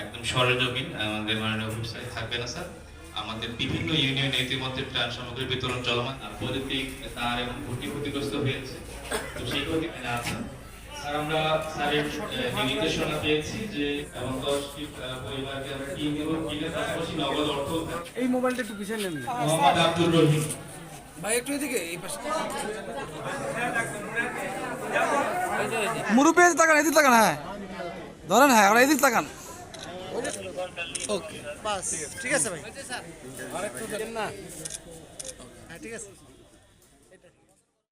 একদম সরেজমিন আমাদের মাননীয় অফিসার থাকবে না স্যার। আমাদের বিভিন্ন ইউনিয়নে ইতিমধ্যে ত্রাণ সামগ্রী বিতরণ চলমান আর বৈদ্যুতিক তার এবং ভর্তি ক্ষতিগ্রস্ত হয়েছে। তো সেই ক্ষতি আছে। স্যার আমরা স্যারের নির্দেশনা পেয়েছি যে এবং দশটি পরিবারকে আমরা টিম এবং কিনে পাশাপাশি নগদ অর্থ এই মোবাইলটা একটু পিছিয়ে নেন। মোহাম্মদ আব্দুর রহিম। মুরুব্বী এদিক তাকান এদিক তাকান হ্যাঁ। ধরেন হ্যাঁ ওরা এদিক তাকান। বাস ঠিক আছে ভাই। হ্যাঁ ঠিক আছে।